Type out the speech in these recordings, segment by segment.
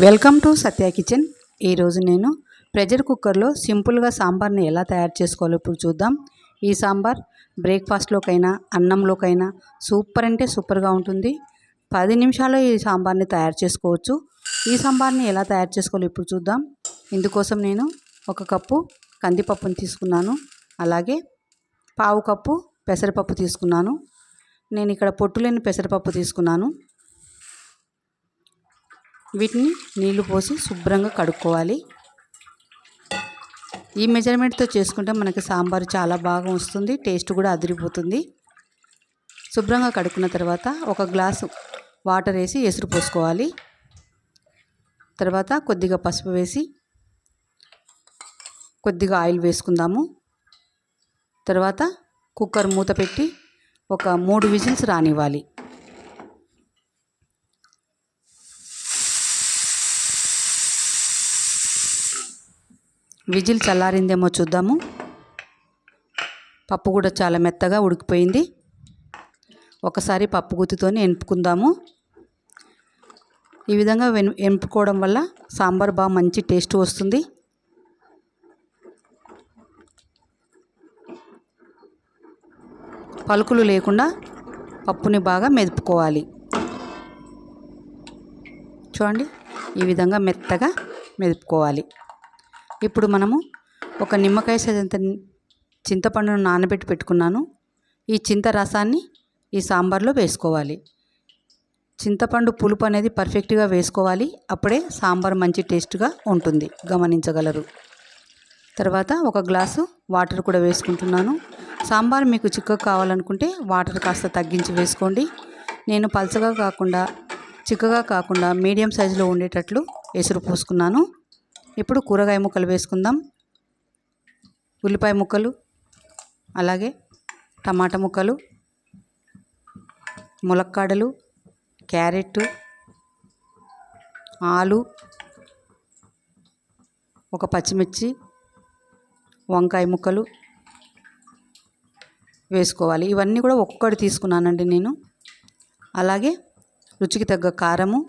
Welcome to Satya kitchen. ఈరోజు నేను pressure కుక్కర్లో సింపుల్గా సాంబార్ని ఎలా తయారు చేసుకోవాలో ఇప్పుడు చూద్దాం. ఈ సాంబార్ బ్రేక్ఫాస్ట్లోకైనా అన్నంలోకైనా సూపర్ అంటే సూపర్గా ఉంటుంది. పది నిమిషాల్లో ఈ సాంబార్ని తయారు చేసుకోవచ్చు. ఈ సాంబార్ని ఎలా తయారు చేసుకోవాలో ఇప్పుడు చూద్దాం. ఇందుకోసం నేను ఒక కప్పు కందిపప్పుని తీసుకున్నాను. అలాగే పావు కప్పు పెసరపప్పు తీసుకున్నాను. నేను ఇక్కడ పొట్టు లేని పెసరపప్పు తీసుకున్నాను. వీటిని నీళ్ళు పోసి శుభ్రంగా కడుక్కోవాలి. ఈ మెజర్మెంట్తో చేసుకుంటే మనకి సాంబారు చాలా బాగా వస్తుంది టేస్ట్ కూడా అదిరిపోతుంది. శుభ్రంగా కడుక్కున్న తర్వాత ఒక గ్లాసు వాటర్ వేసి ఎసురు పోసుకోవాలి. తర్వాత కొద్దిగా పసుపు వేసి కొద్దిగా ఆయిల్ వేసుకుందాము. తర్వాత కుక్కర్ మూత పెట్టి ఒక మూడు విజిల్స్ రానివ్వాలి. విజిల్ చల్లారిందేమో చూద్దాము. పప్పు కూడా చాలా మెత్తగా ఉడికిపోయింది. ఒకసారి పప్పు గుత్తితోనే ఎనుపుకుందాము ఈ విధంగా వెను వల్ల సాంబార్ బాగా మంచి టేస్ట్ వస్తుంది. పలుకులు లేకుండా పప్పుని బాగా మెదుపుకోవాలి. చూడండి ఈ విధంగా మెత్తగా మెదుపుకోవాలి. ఇప్పుడు మనము ఒక నిమ్మకాయ సైజంత చింతపండును నానబెట్టి పెట్టుకున్నాను. ఈ చింత రసాన్ని ఈ సాంబార్లో వేసుకోవాలి. చింతపండు పులుపు అనేది పర్ఫెక్ట్గా వేసుకోవాలి. అప్పుడే సాంబార్ మంచి టేస్ట్గా ఉంటుంది. గమనించగలరు. తర్వాత ఒక గ్లాసు వాటర్ కూడా వేసుకుంటున్నాను. సాంబార్ మీకు చిక్కగా కావాలనుకుంటే వాటర్ కాస్త తగ్గించి వేసుకోండి. నేను పలచగా కాకుండా చిక్కగా కాకుండా మీడియం సైజులో ఉండేటట్లు ఎసురు పోసుకున్నాను. ఇప్పుడు కూరగాయ ముక్కలు వేసుకుందాం. ఉల్లిపాయ ముక్కలు అలాగే టమాటా ముక్కలు ములక్కాడలు క్యారెట్ ఆలు ఒక పచ్చిమిర్చి వంకాయ ముక్కలు వేసుకోవాలి. ఇవన్నీ కూడా ఒక్కొక్కటి తీసుకున్నానండి నేను. అలాగే రుచికి తగ్గ కారము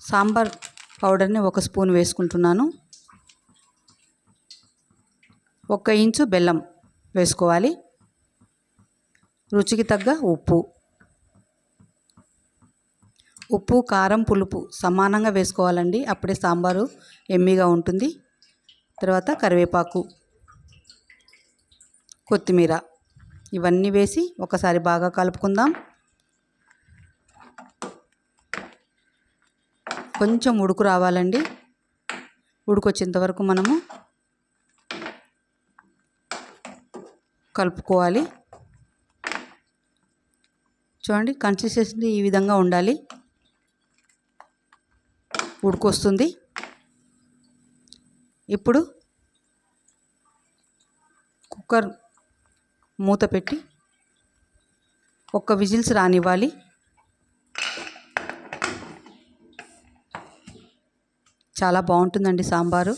సాంబార్ పౌడర్ని ఒక స్పూన్ వేసుకుంటున్నాను. ఒక ఇంచు బెల్లం వేసుకోవాలి. రుచికి తగ్గ ఉప్పు. ఉప్పు కారం పులుపు సమానంగా వేసుకోవాలండి. అప్పుడే సాంబారు ఎమ్మిగా ఉంటుంది. తర్వాత కరివేపాకు కొత్తిమీర ఇవన్నీ వేసి ఒకసారి బాగా కలుపుకుందాం. కొంచెం ఉడుకు రావాలండి. ఉడుకొచ్చేంత వరకు మనము కలుపుకోవాలి. చూడండి కన్సిస్టెన్సీ ఈ విధంగా ఉండాలి. ఉడుకొస్తుంది. ఇప్పుడు కుక్కర్ మూత పెట్టి ఒక్క విజిల్స్ రానివ్వాలి. చాలా బాగుంటుందండి సాంబారు.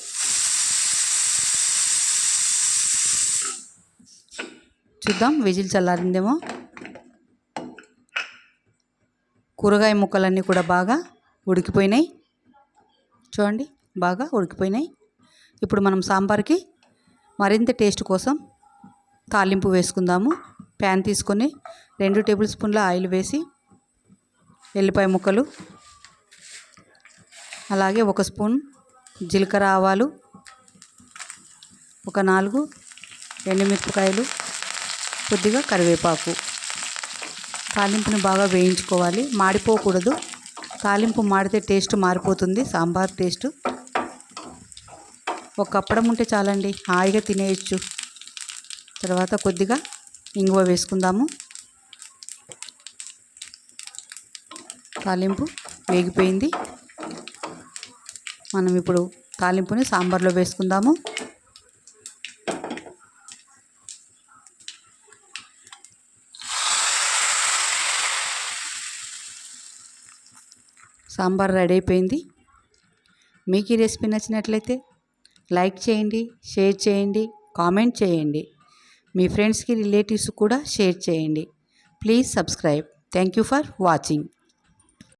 చూద్దాం విజిల్ చల్లారిందేమో. కూరగాయ ముక్కలన్నీ కూడా బాగా ఉడికిపోయినాయి. చూడండి బాగా ఉడికిపోయినాయి. ఇప్పుడు మనం సాంబార్కి మరింత టేస్ట్ కోసం తాలింపు వేసుకుందాము. ప్యాన్ తీసుకొని రెండు టేబుల్ స్పూన్ల ఆయిల్ వేసి ఎల్లిపాయ ముక్కలు అలాగే ఒక స్పూన్ జీలకర్ర ఆవాలు ఒక నాలుగు ఎండుమిరపకాయలు కొద్దిగా కరివేపాకు. తాలింపుని బాగా వేయించుకోవాలి. మాడిపోకూడదు. తాలింపు మాడితే టేస్ట్ మారిపోతుంది సాంబార్ టేస్ట్. ఒక అప్పడం ఉంటే చాలండి హాయిగా తినేయచ్చు. తర్వాత కొద్దిగా ఇంగువ వేసుకుందాము. తాలింపు వేగిపోయింది. మనం ఇప్పుడు తాలింపుని సాంబార్లో వేసుకుందాము. సాంబార్ రెడీ అయిపోయింది. మీకు ఈ రెసిపీ నచ్చినట్లయితే లైక్ చేయండి షేర్ చేయండి కామెంట్ చేయండి. మీ ఫ్రెండ్స్కి రిలేటివ్స్ కూడా షేర్ చేయండి. Please subscribe. Thank you for watching.